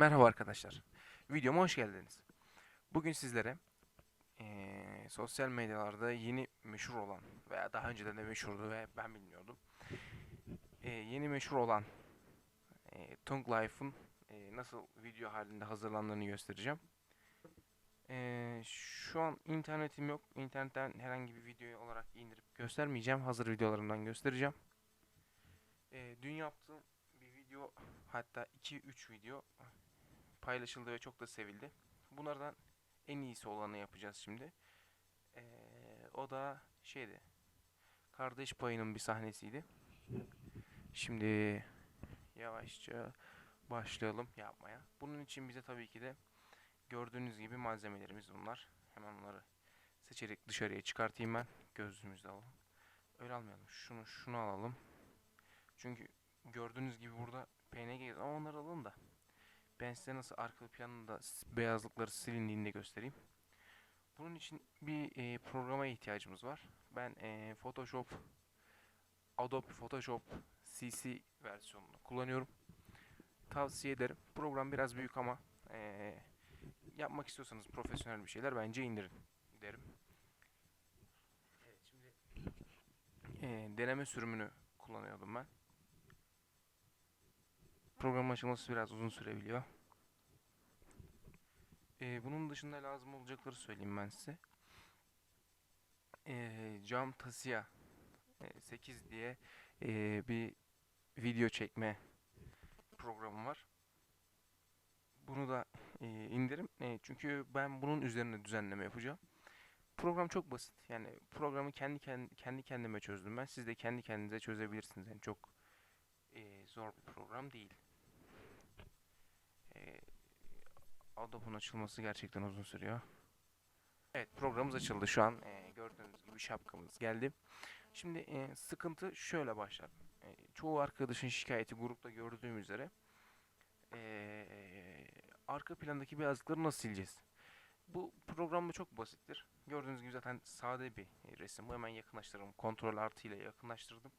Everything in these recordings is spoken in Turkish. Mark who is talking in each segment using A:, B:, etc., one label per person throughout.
A: Merhaba arkadaşlar. Videoma hoş geldiniz. Bugün sizlere eee, sosyal medyalarda yeni meşhur olan veya daha önceden de meşhurdu ve ben bilmiyordum. Eee, yeni meşhur olan eee Tung Life'ın eee, nasıl video halinde hazırlandığını göstereceğim. Eee, şu an internetim yok. İnternetten herhangi bir video olarak indirip göstermeyeceğim. Hazır videolarımdan göstereceğim. Eee, dün yaptığım bir video hatta 2-3 video paylaşıldı ve çok da sevildi. Bunlardan en iyisi olanı yapacağız şimdi. Ee, o da şeydi. Kardeş payının bir sahnesiydi. Şimdi yavaşça başlayalım yapmaya. Bunun için bize tabii ki de gördüğünüz gibi malzemelerimiz bunlar. Hemen onları seçerek dışarıya çıkartayım ben. Gözlüğümüzü de alalım. Öyle almayalım. Şunu şunu alalım. Çünkü gördüğünüz gibi burada PNG yazıyor ama onları alın da. Ben size nasıl arka planında beyazlıkları silindiğini de göstereyim. Bunun için bir e, programa ihtiyacımız var. Ben e, Photoshop Adobe Photoshop CC versiyonunu kullanıyorum. Tavsiye ederim. Program biraz büyük ama e, yapmak istiyorsanız profesyonel bir şeyler bence indirin derim. Evet şimdi e, deneme sürümünü kullanıyordum ben. Program açılması biraz uzun sürebiliyor. Ee, bunun dışında lazım olacakları söyleyeyim ben size. Ee, Cam Tasia 8 diye ee, bir video çekme programı var. Bunu da ee, indirim. Ee, çünkü ben bunun üzerine düzenleme yapacağım. Program çok basit. Yani programı kendi kendi, kendi kendime çözdüm ben. Siz de kendi kendinize çözebilirsiniz. Yani çok ee, zor bir program değil. Ee, Adobe'un açılması gerçekten uzun sürüyor. Evet programımız açıldı şu an. Ee, gördüğünüz gibi şapkamız geldi. Şimdi e, sıkıntı şöyle başlar. E, çoğu arkadaşın şikayeti grupta gördüğüm üzere e, arka plandaki beyazlıkları nasıl sileceğiz? Bu programda çok basittir. Gördüğünüz gibi zaten sade bir resim. Bu hemen yakınlaştırdım. Kontrol artı ile yakınlaştırdım.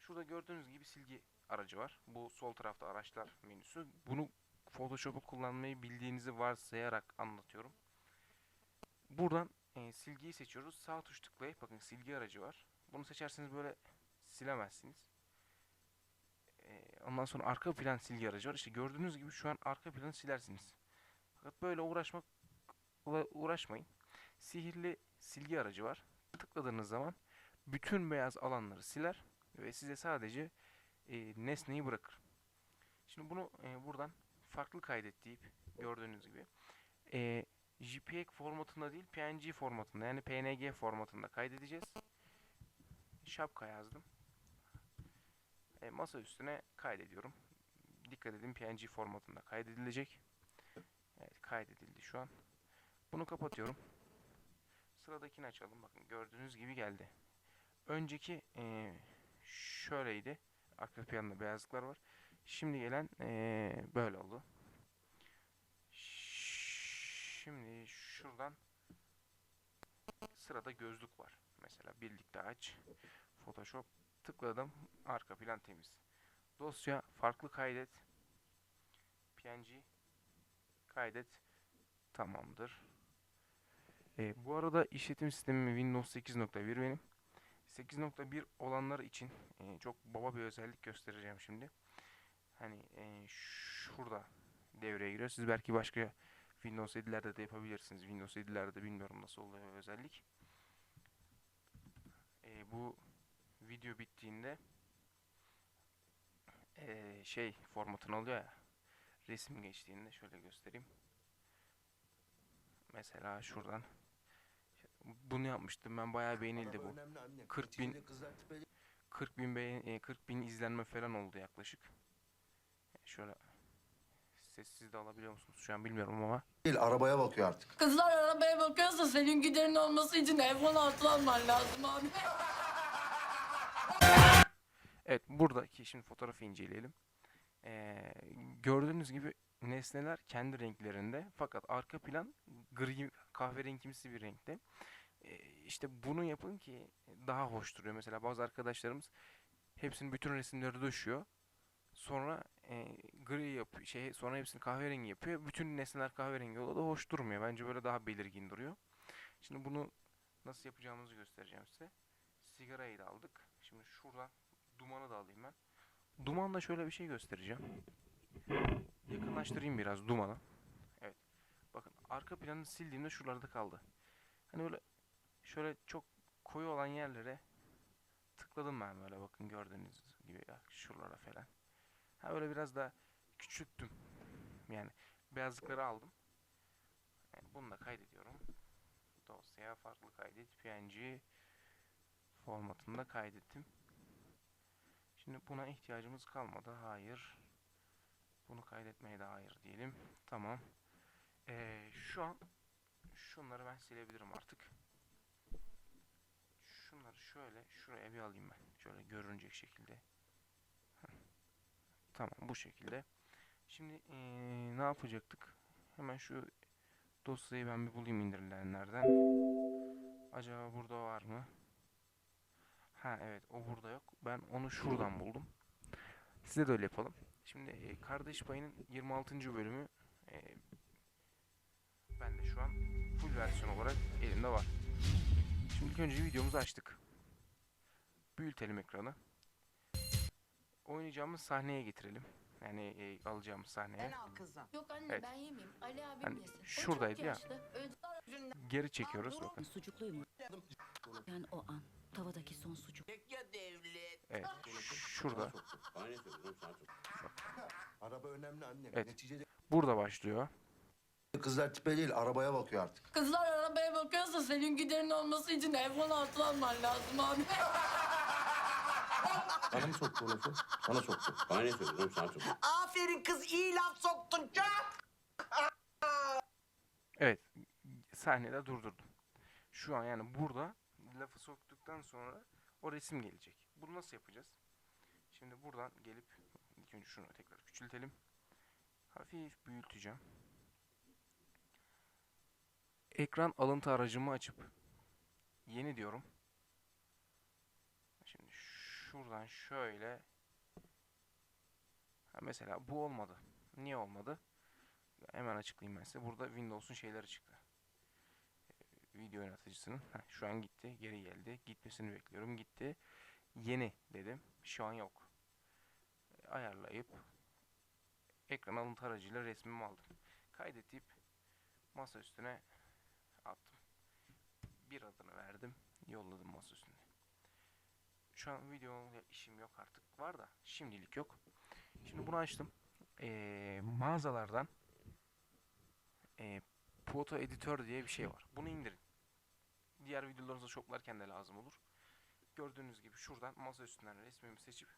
A: Şurada gördüğünüz gibi silgi aracı var. Bu sol tarafta araçlar menüsü. Bunu Photoshop'u kullanmayı bildiğinizi varsayarak anlatıyorum. Buradan e, silgiyi seçiyoruz. Sağ tuş tıklayıp bakın silgi aracı var. Bunu seçerseniz böyle silemezsiniz. E, ondan sonra arka plan silgi aracı var. İşte gördüğünüz gibi şu an arka planı silersiniz. Fakat böyle uğraşmak uğraşmayın. Sihirli silgi aracı var. Tıkladığınız zaman bütün beyaz alanları siler ve size sadece e, nesneyi bırakır. Şimdi bunu e, buradan farklı kaydet gördüğünüz gibi e, JPEG formatında değil PNG formatında yani PNG formatında kaydedeceğiz. Şapka yazdım. E, masa üstüne kaydediyorum. Dikkat edin PNG formatında kaydedilecek. Evet kaydedildi şu an. Bunu kapatıyorum. Sıradakini açalım. Bakın gördüğünüz gibi geldi. Önceki e, şöyleydi. Arka planda beyazlıklar var. Şimdi gelen eee, böyle oldu. Şimdi şuradan sırada gözlük var. Mesela birlikte aç. Photoshop tıkladım. Arka plan temiz. Dosya farklı kaydet. PNG kaydet. Tamamdır. Eee, bu arada işletim sistemi Windows 8.1 benim. 8.1 olanlar için eee, çok baba bir özellik göstereceğim şimdi e, şurada devreye giriyor. Siz belki başka Windows 7'lerde de yapabilirsiniz. Windows 7'lerde de bilmiyorum nasıl oluyor özellik. E, bu video bittiğinde e, şey formatını alıyor ya resim geçtiğinde şöyle göstereyim. Mesela şuradan bunu yapmıştım ben bayağı beğenildi bu. 40 bin 40 bin beğen, e, 40 bin izlenme falan oldu yaklaşık. Şöyle sessiz de alabiliyor musunuz şu an bilmiyorum ama.
B: Değil, arabaya bakıyor artık.
C: Kızlar arabaya bakıyorsa senin giderin olması için iPhone 6 alman lazım abi.
A: Evet buradaki şimdi fotoğrafı inceleyelim. Ee, gördüğünüz gibi nesneler kendi renklerinde fakat arka plan gri kahverengimsi bir renkte. Ee, işte bunu yapın ki daha hoş duruyor. Mesela bazı arkadaşlarımız hepsinin bütün resimleri düşüyor. Sonra e, gri yap şey sonra hepsini kahverengi yapıyor. Bütün nesneler kahverengi oluyor da hoş durmuyor. Bence böyle daha belirgin duruyor. Şimdi bunu nasıl yapacağımızı göstereceğim size. Sigarayı da aldık. Şimdi şuradan dumanı da alayım ben. Dumanla şöyle bir şey göstereceğim. Yakınlaştırayım biraz dumanı. Evet. Bakın arka planı sildiğimde şuralarda kaldı. Hani böyle şöyle çok koyu olan yerlere tıkladım ben böyle bakın gördüğünüz gibi ya şuralara falan. Ha öyle biraz da küçülttüm. Yani beyazlıkları aldım. Yani bunu da kaydediyorum. Dosyaya farklı kaydet. PNG formatında kaydettim. Şimdi buna ihtiyacımız kalmadı. Hayır. Bunu kaydetmeye de hayır diyelim. Tamam. Ee, şu an şunları ben silebilirim artık. Şunları şöyle şuraya bir alayım ben. Şöyle görünecek şekilde. Tamam bu şekilde. Şimdi ee, ne yapacaktık? Hemen şu dosyayı ben bir bulayım indirilenlerden. Acaba burada var mı? Ha evet o burada yok. Ben onu şuradan buldum. Size de öyle yapalım. Şimdi e, Kardeş Payı'nın 26. bölümü e, ben de şu an full versiyon olarak elimde var. Şimdi ilk önce videomuzu açtık. Büyütelim ekranı. Oynayacağımız sahneye getirelim. Yani e, alacağımız sahneye.
B: Sen al kızım.
C: Yok anne
A: Evet.
C: ben yemeyeyim. Ali abim
A: Hani
C: yesin. O
A: şuradaydı
C: çok
A: ya.
C: yaşlı.
A: Geri çekiyoruz bakın.
D: Sucuklu yumurta. Yani o an tavadaki son sucuk.
B: Ya devlet.
A: Evet. Şurada.
E: Araba önemli anne.
A: Evet.
E: Neticede
A: Burada başlıyor.
E: kızlar tipe değil arabaya bakıyor artık.
C: Kızlar arabaya bakıyorsa senin giderin olması için F-16 alman lazım abi.
E: Bana mı soktu o lafı? Bana soktu.
F: Aynı söylüyorum sana çok.
B: Aferin kız iyi laf soktun çok.
A: Evet. Sahnede durdurdum. Şu an yani burada lafı soktuktan sonra o resim gelecek. Bunu nasıl yapacağız? Şimdi buradan gelip ilk önce şunu tekrar küçültelim. Hafif büyüteceğim. Ekran alıntı aracımı açıp yeni diyorum. Şuradan şöyle ha mesela bu olmadı. Niye olmadı? Hemen açıklayayım ben size. Burada Windows'un şeyleri çıktı. Ee, Video yöneticinin. Heh, şu an gitti. Geri geldi. Gitmesini bekliyorum. Gitti. Yeni dedim. Şu an yok. Ee, Ayarlayıp ekran alıntı aracıyla resmimi aldım. Kaydedip masa üstüne attım. Bir adını verdim. Yolladım masa üstüne. Şu an video işim yok artık. Var da şimdilik yok. Şimdi bunu açtım. Ee, mağazalardan e, Photo Editor diye bir şey var. Bunu indirin. Diğer videolarınızı shoplarken de lazım olur. Gördüğünüz gibi şuradan masa üstünden resmimi seçip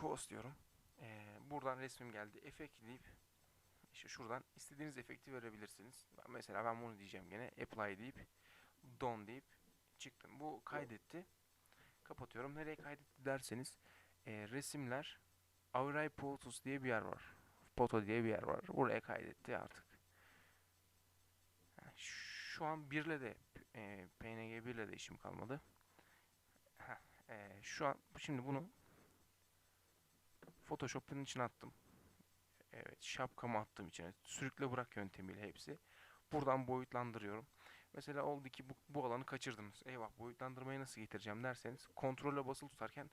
A: Close diyorum. Ee, buradan resmim geldi. Efekt deyip işte şuradan istediğiniz efekti verebilirsiniz. Ben mesela ben bunu diyeceğim gene. Apply deyip Done deyip çıktım. Bu kaydetti. Kapatıyorum. Nereye kaydetti derseniz e, resimler Auray Photos diye bir yer var. Foto diye bir yer var. Buraya kaydetti artık. Şu an birle de e, PNG birle de işim kalmadı. E, şu an şimdi bunu Photoshop'un içine attım. Evet, şapkamı attım içine. Sürükle bırak yöntemiyle hepsi. Buradan boyutlandırıyorum. Mesela oldu ki bu, bu alanı kaçırdınız. Eyvah boyutlandırmayı nasıl getireceğim derseniz kontrolle basılı tutarken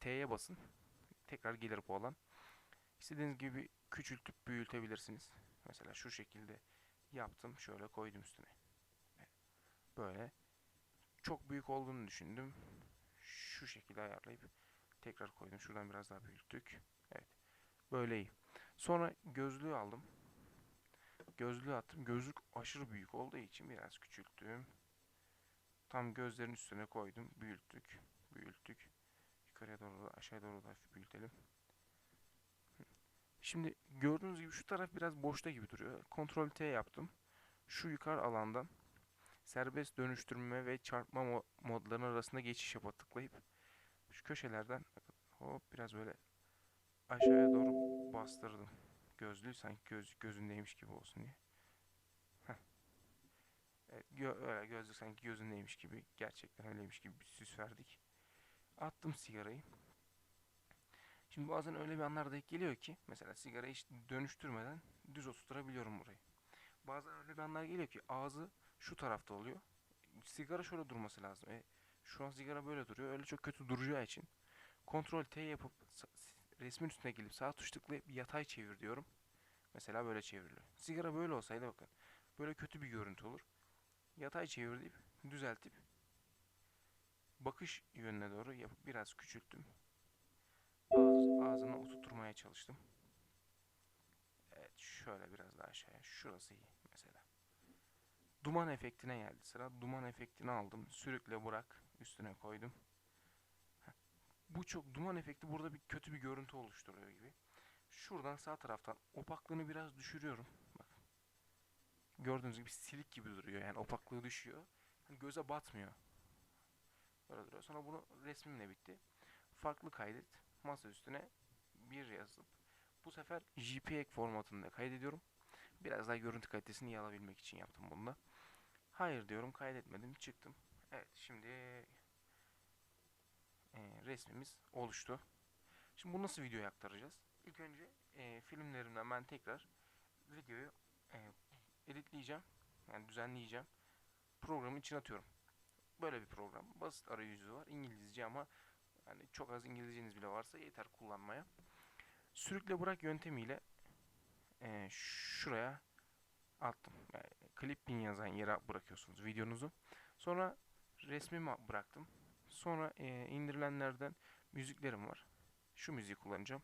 A: T'ye basın. Tekrar gelir bu alan. İstediğiniz gibi küçültüp büyütebilirsiniz. Mesela şu şekilde yaptım. Şöyle koydum üstüne. Böyle. Çok büyük olduğunu düşündüm. Şu şekilde ayarlayıp tekrar koydum. Şuradan biraz daha büyüttük. Evet. Böyle iyi. Sonra gözlüğü aldım. Gözlüğü attım. Gözlük aşırı büyük olduğu için biraz küçülttüm. Tam gözlerin üstüne koydum. Büyüttük. Büyüttük. Yukarıya doğru da aşağıya doğru da büyütelim. Şimdi gördüğünüz gibi şu taraf biraz boşta gibi duruyor. Ctrl T yaptım. Şu yukarı alandan serbest dönüştürme ve çarpma mo- modlarının arasında geçiş yapa tıklayıp şu köşelerden hop biraz böyle aşağıya doğru bastırdım. Gözlüğü sanki göz, gözündeymiş gibi olsun diye. Evet, gö- öyle gözlük sanki gözündeymiş gibi gerçekten öyleymiş gibi bir süs verdik. Attım sigarayı. Şimdi bazen öyle bir anlar denk geliyor ki mesela sigara hiç dönüştürmeden düz oturtabiliyorum burayı. Bazen öyle bir anlar geliyor ki ağzı şu tarafta oluyor. Sigara şöyle durması lazım. E, şu an sigara böyle duruyor. Öyle çok kötü duracağı için kontrol T yapıp resmin üstüne gelip sağ tuş tıklayıp yatay çevir diyorum. Mesela böyle çevriliyor. Sigara böyle olsaydı bakın. Böyle kötü bir görüntü olur. Yatay çevir deyip düzeltip bakış yönüne doğru yapıp biraz küçülttüm. Ağız, ağzına oturtmaya çalıştım. Evet şöyle biraz daha aşağıya. Şurası iyi mesela. Duman efektine geldi sıra. Duman efektini aldım. Sürükle bırak. Üstüne koydum. Bu çok duman efekti burada bir kötü bir görüntü oluşturuyor gibi. Şuradan sağ taraftan opaklığını biraz düşürüyorum. Bak. Gördüğünüz gibi silik gibi duruyor. Yani opaklığı düşüyor. Hani göze batmıyor. Böyle duruyor. Sonra bunu resmimle bitti. Farklı kaydet. Masa üstüne bir yazıp bu sefer JPEG formatında kaydediyorum. Biraz daha görüntü kalitesini iyi alabilmek için yaptım bunu da. Hayır diyorum kaydetmedim çıktım. Evet şimdi e, resmimiz oluştu. Şimdi bunu nasıl videoya aktaracağız? İlk önce e, filmlerimden ben tekrar videoyu e, editleyeceğim. Yani düzenleyeceğim. Programın içine atıyorum. Böyle bir program. Basit arayüzü var. İngilizce ama yani çok az İngilizceniz bile varsa yeter kullanmaya. Sürükle bırak yöntemiyle e, şuraya attım. Yani clip bin yazan yere bırakıyorsunuz videonuzu. Sonra resmimi bıraktım. Sonra e, indirilenlerden müziklerim var. Şu müziği kullanacağım.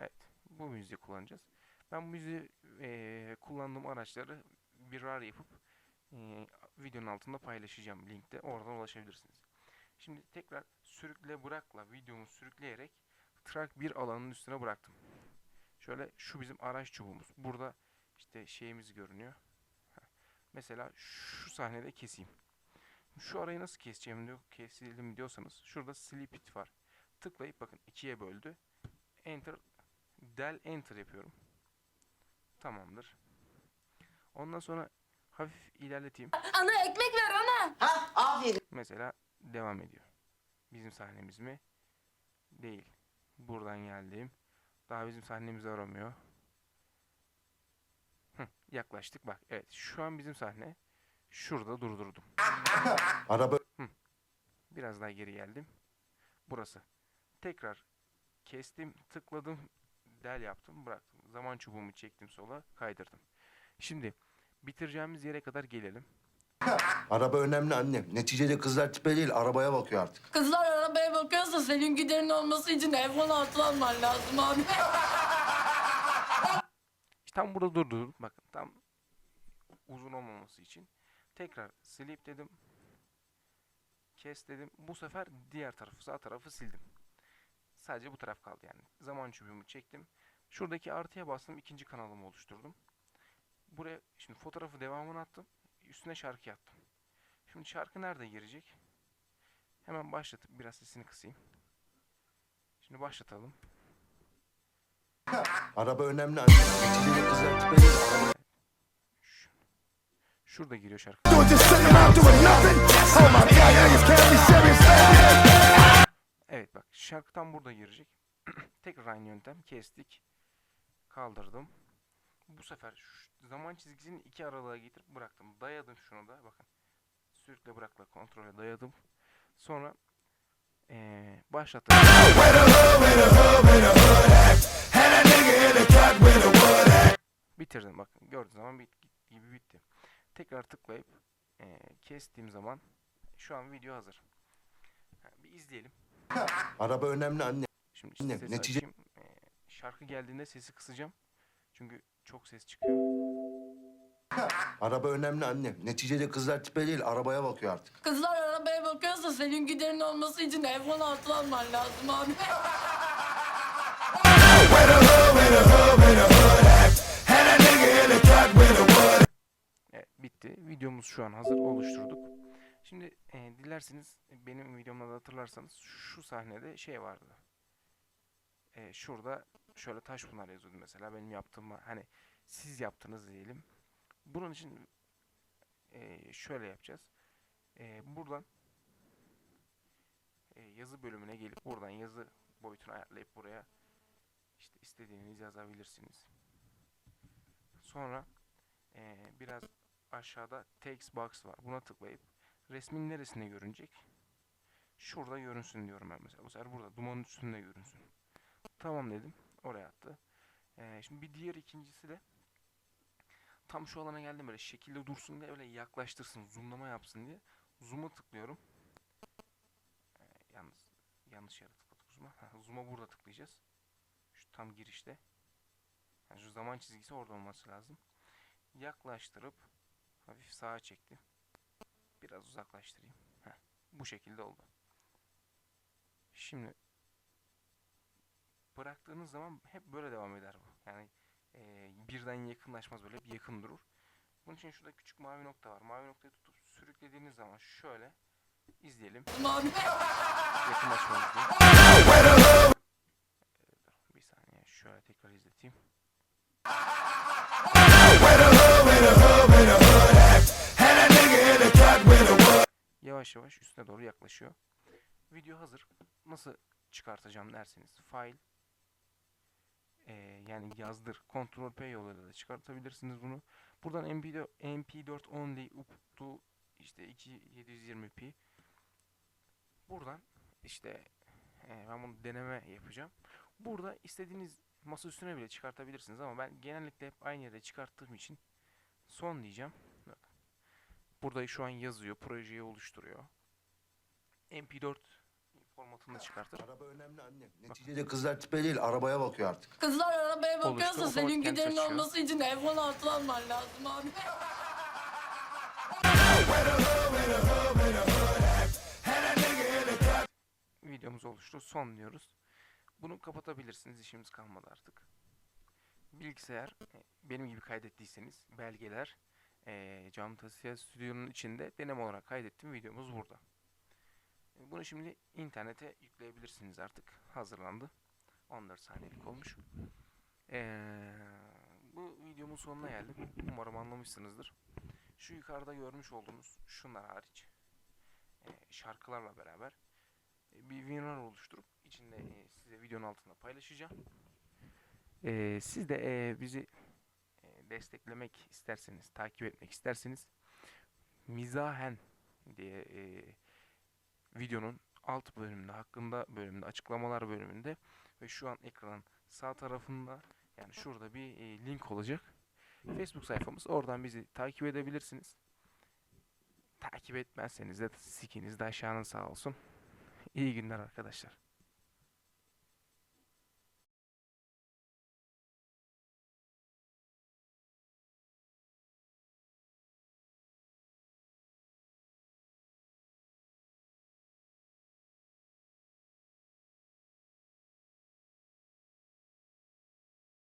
A: Evet, bu müziği kullanacağız. Ben bu müziği eee, kullandığım araçları birer yapıp eee, videonun altında paylaşacağım linkte. Oradan ulaşabilirsiniz. Şimdi tekrar sürükle bırakla videomu sürükleyerek track bir alanın üstüne bıraktım. Şöyle şu bizim araç çubuğumuz. Burada işte şeyimiz görünüyor. Mesela şu sahnede keseyim. Şu arayı nasıl keseceğim diyor, keselim diyorsanız şurada slip it var. Tıklayıp bakın ikiye böldü. Enter del enter yapıyorum. Tamamdır. Ondan sonra hafif ilerleteyim.
C: Ana ekmek ver ana.
B: Ha aferin.
A: Mesela devam ediyor. Bizim sahnemiz mi? Değil. Buradan geldim. Daha bizim sahnemizi aramıyor. Yaklaştık bak. Evet şu an bizim sahne. Şurada durdurdum.
E: Araba
A: Biraz daha geri geldim. Burası. Tekrar kestim, tıkladım, del yaptım, bıraktım. Zaman çubuğumu çektim sola, kaydırdım. Şimdi bitireceğimiz yere kadar gelelim.
E: araba önemli anne. Neticede kızlar tipe değil arabaya bakıyor artık.
C: Kızlar arabaya bakıyorsa senin giderin olması için iPhone 6 alman lazım abi.
A: Tam burada durdurdum. Bakın tam uzun olmaması için. Tekrar sleep dedim. Kes dedim. Bu sefer diğer tarafı, sağ tarafı sildim. Sadece bu taraf kaldı yani. Zaman çubuğumu çektim. Şuradaki artıya bastım. ikinci kanalımı oluşturdum. Buraya şimdi fotoğrafı devamını attım. Üstüne şarkı yaptım. Şimdi şarkı nerede girecek? Hemen başlatıp biraz sesini kısayım. Şimdi başlatalım.
E: Araba önemli
A: Şurada giriyor şarkı. Evet bak şarkı tam burada girecek. Tekrar aynı yöntem kestik. Kaldırdım. Bu sefer şu zaman çizgisini iki aralığa getirip bıraktım. Dayadım şunu da bakın. Sürükle bırakla kontrole dayadım. Sonra ee, başlattım. Bitirdim bakın gördüğünüz zaman bit gibi bitti. Tekrar tıklayıp ee, kestiğim zaman şu an video hazır. Ha, bir izleyelim.
E: Araba önemli anne.
A: Şimdi
E: Ne-
A: sesi
E: netice-
A: açayım. Ee, şarkı geldiğinde sesi kısacağım. Çünkü çok ses çıkıyor.
E: Araba önemli anne. Neticede kızlar tipe değil arabaya bakıyor artık.
C: Kızlar arabaya bakıyorsa senin giderin olması için iPhone 6 alman lazım abi.
A: bitti. Videomuz şu an hazır oluşturduk. Şimdi e, dilerseniz benim videomda da hatırlarsanız şu sahnede şey vardı. E, şurada şöyle Taşpınar yazıyordu mesela benim yaptığım hani siz yaptınız diyelim. Bunun için e, şöyle yapacağız. Ee, buradan e, yazı bölümüne gelip buradan yazı boyutunu ayarlayıp buraya işte istediğiniz yazabilirsiniz. Sonra e, biraz aşağıda text box var. Buna tıklayıp resmin neresinde görünecek? Şurada görünsün diyorum ben mesela. Bu sefer burada dumanın üstünde görünsün. Tamam dedim. Oraya attı. Ee, şimdi bir diğer ikincisi de tam şu alana geldim böyle şekilde dursun diye öyle yaklaştırsın, zoomlama yapsın diye. Zoom'a tıklıyorum. Ee, yalnız yanlış yere tıkladık zoom'a. Zoom'a burada tıklayacağız. Şu tam girişte. Yani şu zaman çizgisi orada olması lazım. Yaklaştırıp hafif sağa çektim. Biraz uzaklaştırayım. Heh, bu şekilde oldu. Şimdi bıraktığınız zaman hep böyle devam eder bu. Yani eee, birden yakınlaşmaz böyle hep yakın durur. Bunun için şurada küçük mavi nokta var. Mavi noktayı tutup sürüklediğiniz zaman şöyle izleyelim. Diye. Ee, dur, bir saniye şöyle tekrar izleteyim. Yavaş yavaş üstüne doğru yaklaşıyor. Video hazır. Nasıl çıkartacağım derseniz file ee, yani yazdır. Ctrl P yoluyla da çıkartabilirsiniz bunu. Buradan MP4, MP4 only up to işte 2720p Buradan işte e, ben bunu deneme yapacağım. Burada istediğiniz masa üstüne bile çıkartabilirsiniz ama ben genellikle hep aynı yere çıkarttığım için son diyeceğim. Burada şu an yazıyor, projeyi oluşturuyor. MP4 formatında çıkartır.
E: Araba önemli anne. Neticede kızlar tipe değil, arabaya bakıyor artık.
C: Kızlar arabaya
A: Oluştu,
C: bakıyorsa
A: otomatik
C: senin
A: kendisi
C: giderin
A: açıyor.
C: olması için iPhone 6 alman lazım abi.
A: Videomuz oluştu. Son diyoruz. Bunu kapatabilirsiniz. işimiz kalmadı artık. Bilgisayar e, benim gibi kaydettiyseniz belgeler e, Camtasia Studio'nun içinde deneme olarak kaydettim. Videomuz burada. Bunu şimdi internete yükleyebilirsiniz artık. Hazırlandı. 14 saniyelik olmuş. E, bu videomun sonuna geldim. Umarım anlamışsınızdır. Şu yukarıda görmüş olduğunuz şunlar hariç e, şarkılarla beraber e, bir winrar oluşturup içinde e, size videonun altında paylaşacağım. E, siz de e, bizi desteklemek isterseniz, takip etmek isterseniz Mizahen diye e, videonun alt bölümünde, hakkında bölümünde, açıklamalar bölümünde ve şu an ekranın sağ tarafında yani şurada bir e, link olacak. Facebook sayfamız. Oradan bizi takip edebilirsiniz. Takip etmezseniz de sikiniz de aşağının sağ olsun. İyi günler arkadaşlar.